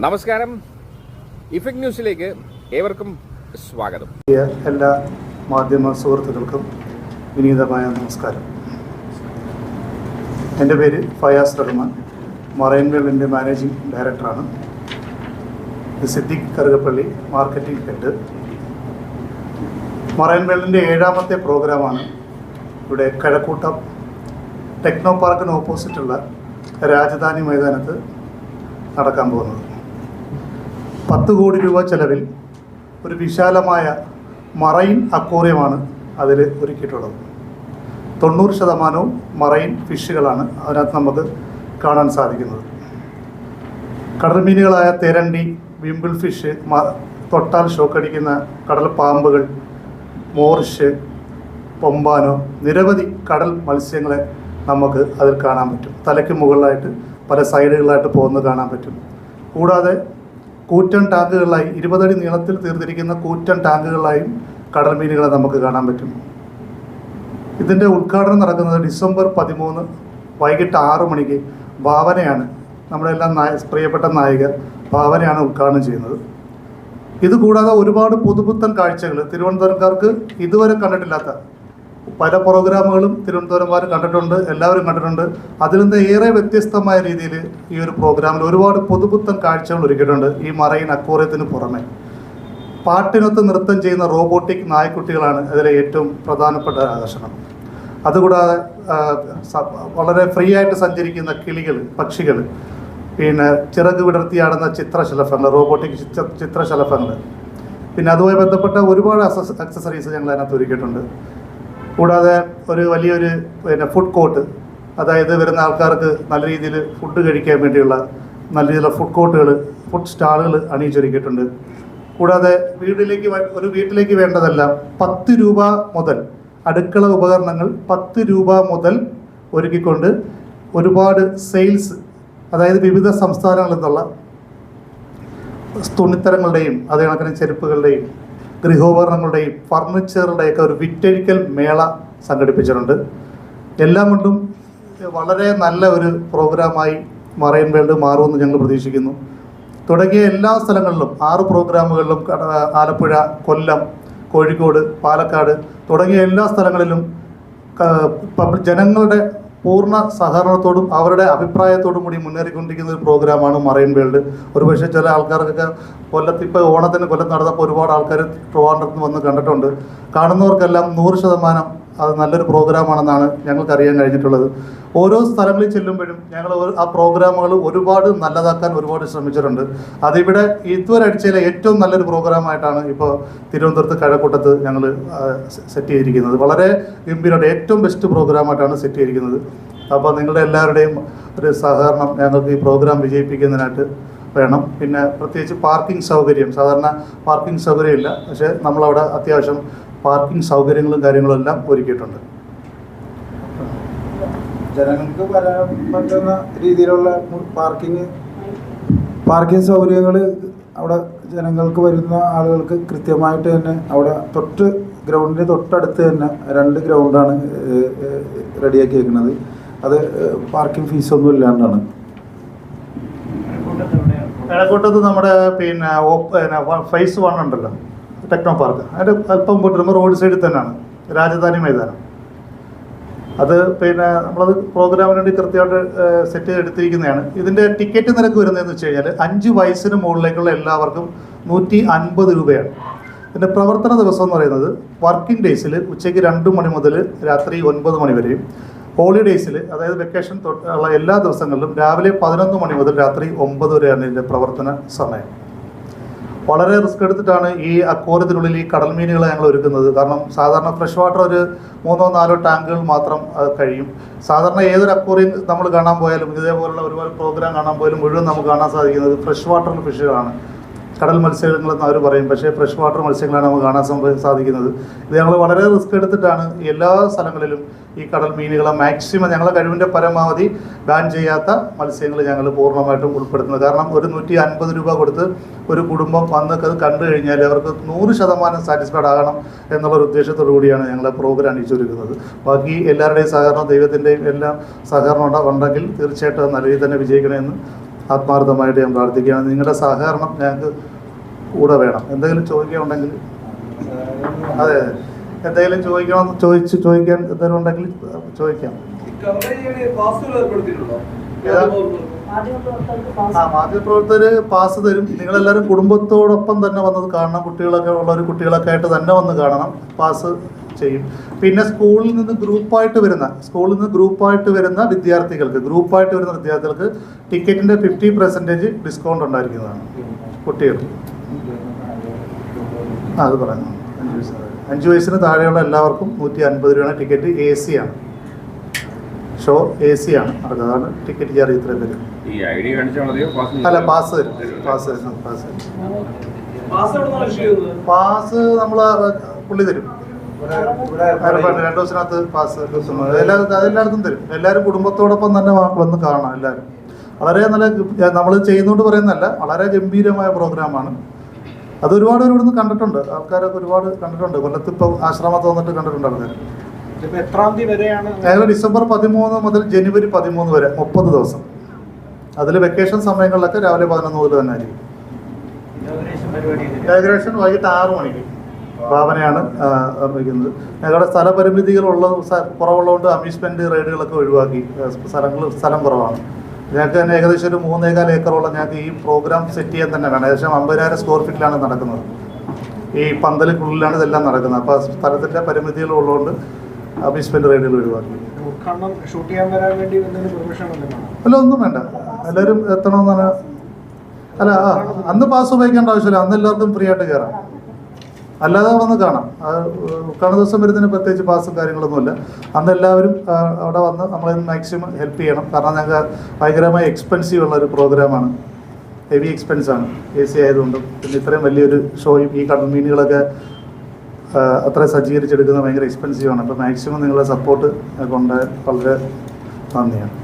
നമസ്കാരം. ഇഫക്ട് ന്യൂസിലേക്ക് ഏവർക്കും സ്വാഗതം. എല്ലാ മാധ്യമ സുഹൃത്തുക്കൾക്കും വിനീതമായ നമസ്കാരം. എന്റെ പേര് ഫയാസ് റഹ്മാൻ. മറൈൻ വേൾഡിന്റെ മാനേജിംഗ് ഡയറക്ടറാണ്. Siddique Karukappally marketing head. Marine വേൾഡിന്റെ ഏഴാമത്തെ പ്രോഗ്രാമാണ് ഇവിടെ കഴക്കൂട്ടം. ടെക്നോ പാർക്കിന് ഓപ്പോസിറ്റുള്ള രാജധാനി മൈതാനത്ത് നടക്കാൻ പോകുന്നത്. പത്ത് കോടി രൂപ ചെലവിൽ ഒരു വിശാലമായ മറൈൻ അക്വോറിയമാണ് അതിൽ ഒരുക്കിയിട്ടുള്ളത്. തൊണ്ണൂറ് ശതമാനവും മറൈൻ ഫിഷുകളാണ് അതിനകത്ത് നമുക്ക് കാണാൻ സാധിക്കുന്നത്. കടൽ മീനുകളായ തെരണ്ടി വിമ്പിൾ ഫിഷ് തൊട്ടാൽ ഷോക്കടിക്കുന്ന കടൽ പാമ്പുകൾ മോർഷ് പൊമ്പാനോ നിരവധി കടൽ മത്സ്യങ്ങളെ നമുക്ക് അതിൽ കാണാൻ പറ്റും. തലയ്ക്ക് മുകളിലായിട്ട് പല സൈഡുകളിലായിട്ട് പോകുന്നത് കാണാൻ പറ്റും. കൂടാതെ കൂറ്റൻ ടാങ്കുകളായി ഇരുപതടി നീളത്തിൽ തീർത്തിരിക്കുന്ന കൂറ്റൻ ടാങ്കുകളായും കടൽ മീനുകളെ നമുക്ക് കാണാൻ പറ്റും. ഇതിന്റെ ഉദ്ഘാടനം നടക്കുന്നത് ഡിസംബർ പതിമൂന്ന് വൈകിട്ട് ആറു മണിക്ക് ഭാവനയാണ്. നമ്മുടെ എല്ലാം നായ പ്രിയപ്പെട്ട നായിക ഭാവനയാണ് ഉദ്ഘാടനം ചെയ്യുന്നത്. ഇതുകൂടാതെ ഒരുപാട് പുതുപുത്തൻ കാഴ്ചകൾ തിരുവനന്തപുരംകാർക്ക് ഇതുവരെ കണ്ടിട്ടില്ലാത്ത പല പ്രോഗ്രാമുകളും തിരുവനന്തപുരംകാർ കണ്ടിട്ടുണ്ട് എല്ലാവരും കണ്ടിട്ടുണ്ട്. അതിൽ നിന്ന് ഏറെ വ്യത്യസ്തമായ രീതിയിൽ ഈ ഒരു പ്രോഗ്രാമിൽ ഒരുപാട് പുതുപുത്തൻ കാഴ്ചകൾ ഒരുക്കിയിട്ടുണ്ട് ഈ മറൈൻ അക്വോറിയത്തിന് പുറമെ. പാട്ടിനൊത്ത് നൃത്തം ചെയ്യുന്ന റോബോട്ടിക് നായ്ക്കുട്ടികളാണ് അതിലെ ഏറ്റവും പ്രധാനപ്പെട്ട ആകർഷണം. അതുകൂടാതെ വളരെ ഫ്രീ ആയിട്ട് സഞ്ചരിക്കുന്ന കിളികൾ പക്ഷികൾ പിന്നെ ചിറക് വിടർത്തിയാടുന്ന ചിത്രശലഭങ്ങൾ റോബോട്ടിക് ചിത്ര ചിത്രശലഭങ്ങൾ പിന്നെ അതുമായി ബന്ധപ്പെട്ട ഒരുപാട് അക്സസറീസ് ഞങ്ങൾ അതിനകത്ത് ഒരുക്കിയിട്ടുണ്ട്. കൂടാതെ ഒരു വലിയൊരു പിന്നെ ഫുഡ് കോർട്ട് അതായത് വരുന്ന ആൾക്കാർക്ക് നല്ല രീതിയിൽ ഫുഡ് കഴിക്കാൻ വേണ്ടിയുള്ള നല്ല രീതിയിലുള്ള ഫുഡ് കോർട്ടുകൾ ഫുഡ് സ്റ്റാളുകൾ അണിയിച്ചൊരുക്കിയിട്ടുണ്ട്. കൂടാതെ വീട്ടിലേക്ക് ഒരു വീട്ടിലേക്ക് വേണ്ടതെല്ലാം പത്ത് രൂപ മുതൽ അടുക്കള ഉപകരണങ്ങൾ പത്ത് രൂപ മുതൽ ഒരുക്കിക്കൊണ്ട് ഒരുപാട് സെയിൽസ് അതായത് വിവിധ സംസ്ഥാനങ്ങളിൽ നിന്നുള്ള തുണിത്തരങ്ങളുടെയും അതേ കണക്കിന് ചെരുപ്പുകളുടെയും ഗൃഹോപകരണങ്ങളുടെയും ഫർണിച്ചറുടെയൊക്കെ ഒരു വിറ്റഴിക്കൽ മേള സംഘടിപ്പിച്ചിട്ടുണ്ട്. എല്ലാം കൊണ്ടും വളരെ നല്ല ഒരു പ്രോഗ്രാമായി മറൈൻ വേൾഡ് മാറുമെന്ന് ഞങ്ങൾ പ്രതീക്ഷിക്കുന്നു. തുടങ്ങിയ എല്ലാ സ്ഥലങ്ങളിലും ആറ് പ്രോഗ്രാമുകളിലും ആലപ്പുഴ കൊല്ലം കോഴിക്കോട് പാലക്കാട് തുടങ്ങിയ എല്ലാ സ്ഥലങ്ങളിലും ജനങ്ങളുടെ പൂർണ സഹകരണത്തോടും അവരുടെ അഭിപ്രായത്തോടും കൂടി മുന്നേറിക്കൊണ്ടിരിക്കുന്ന ഒരു പ്രോഗ്രാമാണ് മറൈൻ വേൾഡ്. ഒരുപക്ഷെ ചില ആൾക്കാർക്കൊക്കെ കൊല്ലത്ത് ഇപ്പോൾ ഓണത്തിന് കൊല്ലത്ത് നടന്നപ്പോൾ ഒരുപാട് ആൾക്കാർ ട്രിവാൻഡ്രത്ത് വന്ന് കണ്ടിട്ടുണ്ട്. കാണുന്നവർക്കെല്ലാം നൂറ് ശതമാനം അത് നല്ലൊരു പ്രോഗ്രാമാണെന്നാണ് ഞങ്ങൾക്ക് അറിയാൻ കഴിഞ്ഞിട്ടുള്ളത്. ഓരോ സ്ഥലങ്ങളിൽ ചെല്ലുമ്പോഴും ഞങ്ങൾ ആ പ്രോഗ്രാമുകൾ ഒരുപാട് നല്ലതാക്കാൻ ഒരുപാട് ശ്രമിച്ചിട്ടുണ്ട്. അതിവിടെ ഇതുവരെ അടിച്ചതിലെ ഏറ്റവും നല്ലൊരു പ്രോഗ്രാമായിട്ടാണ് ഇപ്പോൾ തിരുവനന്തപുരത്ത് കഴക്കൂട്ടത്ത് ഞങ്ങൾ സെറ്റ് ചെയ്തിരിക്കുന്നത്. വളരെ ഗംഭീരമായിട്ട് ഏറ്റവും ബെസ്റ്റ് പ്രോഗ്രാമായിട്ടാണ് സെറ്റ് ചെയ്തിരിക്കുന്നത്. അപ്പോൾ നിങ്ങളുടെ എല്ലാവരുടെയും ഒരു സഹകരണം ഞങ്ങൾക്ക് ഈ പ്രോഗ്രാം വിജയിപ്പിക്കുന്നതിനായിട്ട് വേണം. പിന്നെ പ്രത്യേകിച്ച് പാർക്കിംഗ് സൗകര്യം. സാധാരണ പാർക്കിംഗ് സൗകര്യമില്ല പക്ഷേ നമ്മളവിടെ അത്യാവശ്യം പാർക്കിംഗ് സൗകര്യങ്ങളും കാര്യങ്ങളും എല്ലാം ഒരുക്കിയിട്ടുണ്ട്. ജനങ്ങൾക്ക് വരാൻ പറ്റുന്ന രീതിയിലുള്ള പാർക്കിംഗ് പാർക്കിംഗ് സൗകര്യങ്ങൾ അവിടെ ജനങ്ങൾക്ക് വരുന്ന ആളുകൾക്ക് കൃത്യമായിട്ട് തന്നെ അവിടെ തൊട്ട് ഗ്രൗണ്ടിന് തൊട്ടടുത്ത് തന്നെ രണ്ട് ഗ്രൗണ്ടാണ് റെഡിയാക്കി വെക്കുന്നത് അത് പാർക്കിംഗ് ഫീസൊന്നും ഇല്ലാണ്ടാണ്. കഴക്കൂട്ടത്ത് നമ്മുടെ പിന്നെ ഓപ്പ് പിന്നെ ഫേസ് വൺ ഉണ്ടല്ലോ. Technopark. അതിന്റെ അല്പം പോയിട്ട് റോഡ് സൈഡിൽ തന്നെയാണ്. രാജധാനി മൈതാനം. അത് പിന്നെ നമ്മളത് പ്രോഗ്രാമിന് വേണ്ടി കൃത്യമായിട്ട് സെറ്റ് ചെയ്തെടുത്തിരിക്കുന്നതാണ് ഇതിന്റെ ടിക്കറ്റ് നിരക്ക് വരുന്നതെന്ന് വെച്ച് കഴിഞ്ഞാൽ അഞ്ച് വയസ്സിന് മുകളിലേക്കുള്ള എല്ലാവർക്കും നൂറ്റി അൻപത് രൂപയാണ്. ഇതിന്റെ പ്രവർത്തന ദിവസം എന്ന് പറയുന്നത് വർക്കിംഗ് ഡേയ്സിൽ ഉച്ചയ്ക്ക് രണ്ട് മണി മുതൽ രാത്രി ഒൻപത് മണി വരെയും. ഹോളിഡേയ്സിൽ അതായത് വെക്കേഷൻ തൊട്ടുള്ള എല്ലാ ദിവസങ്ങളിലും രാവിലെ പതിനൊന്ന് മണി മുതൽ രാത്രി ഒമ്പത് വരെയാണ് ഇതിന്റെ പ്രവർത്തന സമയം. വളരെ റിസ്ക് എടുത്തിട്ടാണ് ഈ അക്വാറിയത്തിനുള്ളിൽ ഈ കടൽ മീനുകളെ ഞങ്ങൾ ഒരുക്കുന്നത്. കാരണം സാധാരണ ഫ്രഷ് വാട്ടർ ഒരു മൂന്നോ നാലോ ടാങ്കുകൾ മാത്രം കഴിയും. സാധാരണ ഏതൊരു അക്വാറിയം നമ്മൾ കാണാൻ പോയാലും ഇതേപോലുള്ള ഒരുപാട് പ്രോഗ്രാം കാണാൻ പോയാലും മുഴുവൻ നമുക്ക് കാണാൻ സാധിക്കുന്നത് ഫ്രഷ് വാട്ടർ ഫിഷുകളാണ്. കടൽ മത്സ്യങ്ങളെന്ന് അവർ പറയും. പക്ഷേ ഫ്രഷ് വാട്ടർ മത്സ്യങ്ങളാണ് നമുക്ക് കാണാൻ സംഭവം സാധിക്കുന്നത്. ഇത് ഞങ്ങൾ വളരെ റിസ്ക് എടുത്തിട്ടാണ് എല്ലാ സ്ഥലങ്ങളിലും ഈ കടൽ മീനുകളെ മാക്സിമം ഞങ്ങളെ കഴിവിന്റെ പരമാവധി ബാൻ ചെയ്യാത്ത മത്സ്യങ്ങൾ ഞങ്ങൾ പൂർണമായിട്ടും ഉൾപ്പെടുത്തുന്നത്. കാരണം ഒരു നൂറ്റി അൻപത് രൂപ കൊടുത്ത് ഒരു കുടുംബം വന്നൊക്കെ അത് കണ്ടു കഴിഞ്ഞാൽ അവർക്ക് നൂറ് ശതമാനം സാറ്റിസ്ഫൈഡ് ആകണം എന്നുള്ള ഒരു ഉദ്ദേശത്തോടു കൂടിയാണ് ഞങ്ങളെ പ്രോഗ്രാം അണിയിച്ചൊരുക്കുന്നത് ബാക്കി എല്ലാവരുടെയും സഹകരണം ദൈവത്തിന്റെയും എല്ലാം സഹകരണം ഉണ്ട- ഉണ്ടെങ്കിൽ തീർച്ചയായിട്ടും നല്ല രീതിയിൽ തന്നെ വിജയിക്കണമെന്ന് ആത്മാർത്ഥമായിട്ട് ഞാൻ പ്രാർത്ഥിക്കുകയാണ്. നിങ്ങളുടെ സഹകരണം ഞങ്ങൾക്ക് കൂടെ വേണം. എന്തെങ്കിലും ചോദിക്കാനുണ്ടെങ്കിൽ അതെ അതെ എന്തെങ്കിലും ചോദിക്കണം ചോദിച്ച് ചോദിക്കാൻ എന്തെങ്കിലും ഉണ്ടെങ്കിൽ ചോദിക്കാം? ആ മാധ്യമപ്രവർത്തകർ പാസ് തരും. നിങ്ങളെല്ലാവരും കുടുംബത്തോടൊപ്പം തന്നെ വന്നത് കാണണം. കുട്ടികളൊക്കെ ഉള്ളവർ കുട്ടികളൊക്കെ ആയിട്ട് തന്നെ വന്ന് കാണണം. പാസ് ചെയ്യും. പിന്നെ സ്കൂളിൽ നിന്ന് ഗ്രൂപ്പായിട്ട് വരുന്ന സ്കൂളിൽ നിന്ന് ഗ്രൂപ്പായിട്ട് വരുന്ന വിദ്യാർത്ഥികൾക്ക് ഗ്രൂപ്പായിട്ട് വരുന്ന വിദ്യാർത്ഥികൾക്ക് ടിക്കറ്റിന്റെ ഫിഫ്റ്റി പെർസെന്റേജ് ഡിസ്കൗണ്ട് ഉണ്ടായിരിക്കുന്നതാണ്. കുട്ടികൾക്ക് ആ അത് പറഞ്ഞു അഞ്ച് വയസ്സ് അഞ്ച് വയസ്സിന് താഴെയുള്ള എല്ലാവർക്കും നൂറ്റി അൻപത് രൂപയാണ് ടിക്കറ്റ് എ സി ആണ്. ഷോ എ സി ആണ്. അതാണ് ടിക്കറ്റ് ചാർജ് ഇത്രയും പേര്. അല്ല പാസ് തരും പാസ് തരും പാസ് തരും പാസ് നമ്മൾ പുള്ളി തരും. രണ്ട് ദിവസത്തിനകത്ത് പാസ് കിട്ടും. എല്ലാ അതെല്ലായിടത്തും തരും. എല്ലാവരും കുടുംബത്തോടൊപ്പം തന്നെ വന്ന് കാണാം എല്ലാവരും വളരെ നല്ല നമ്മൾ ചെയ്യുന്നോണ്ട് പറയുന്നതല്ല വളരെ ഗംഭീരമായ പ്രോഗ്രാമാണ് അത് ഒരുപാട് പേര് ഇവിടുന്ന് കണ്ടിട്ടുണ്ട്. ആൾക്കാരൊക്കെ ഒരുപാട് കണ്ടിട്ടുണ്ട്. കൊല്ലത്ത് ഇപ്പൊ ആശ്രമത്ത് വന്നിട്ട് കണ്ടിട്ടുണ്ട് ആൾക്കാർ എത്രാം തീയതി വരെയാണ്? ഞങ്ങൾ ഡിസംബർ പതിമൂന്ന് മുതൽ ജനുവരി പതിമൂന്ന് വരെ മുപ്പത് ദിവസം. അതിൽ വെക്കേഷൻ സമയങ്ങളിലൊക്കെ രാവിലെ പതിനൊന്ന് മുതൽ തന്നെ ആയിരിക്കും. ഏകദേശം വൈകിട്ട് ആറ് മണിക്ക്. ഭാവനയാണ് അർപ്പിക്കുന്നത് നിർമ്മിക്കുന്നത്. ഞങ്ങളുടെ സ്ഥലപരിമിതികളുള്ള കുറവുള്ളതുകൊണ്ട് അമ്യൂസ്മെന്റ് റൈഡുകളൊക്കെ ഒഴിവാക്കി സ്ഥലങ്ങൾ സ്ഥലം കുറവാണ്. ഞങ്ങൾക്ക് തന്നെ ഏകദേശം ഒരു മൂന്നേകാൽ ഏക്കറോളം ഞങ്ങൾക്ക് ഈ പ്രോഗ്രാം സെറ്റ് ചെയ്യാൻ തന്നെ വേണം ഏകദേശം അമ്പതിനായിരം സ്ക്വയർ ഫീറ്റിലാണ് നടക്കുന്നത്. ഈ പന്തലിനുള്ളിലാണ് ഇതെല്ലാം നടക്കുന്നത്. അപ്പോൾ സ്ഥലത്തിന്റെ പരിമിതികൾ ഉള്ളതുകൊണ്ട് അമ്യൂസ്മെന്റ് റൈഡുകൾ ഒഴിവാക്കി. അല്ല ഒന്നും വേണ്ട. എല്ലാവരും എത്തണമെന്നാണ്. അല്ല ആ, അന്ന് പാസ് ഉപയോഗിക്കേണ്ട ആവശ്യമില്ല. അന്ന് എല്ലാവർക്കും ഫ്രീ ആയിട്ട് കയറാം അല്ലാതെ വന്ന് കാണാം. ഉദ്ഘാടന ദിവസം വരുന്നതിന് പ്രത്യേകിച്ച് പാസും കാര്യങ്ങളൊന്നുമില്ല. അന്ന് എല്ലാവരും അവിടെ വന്ന് നമ്മളെ മാക്സിമം ഹെൽപ്പ് ചെയ്യണം. കാരണം ഞങ്ങൾക്ക് ഭയങ്കരമായി എക്സ്പെൻസീവ് ഉള്ള ഒരു പ്രോഗ്രാമാണ് ഹെവി എക്സ്പെൻസ് ആണ്. എ സി ആയതുകൊണ്ടും. പിന്നെ ഇത്രയും വലിയൊരു ഷോയും ഈ കടൽ മീനുകളൊക്കെ അത്ര സജ്ജീകരിച്ചെടുക്കുന്നത് ഭയങ്കര എക്സ്പെൻസീവ് ആണ്. അപ്പോൾ മാക്സിമം നിങ്ങളുടെ സപ്പോർട്ട് കൊണ്ട് വളരെ നന്ദിയാണ്.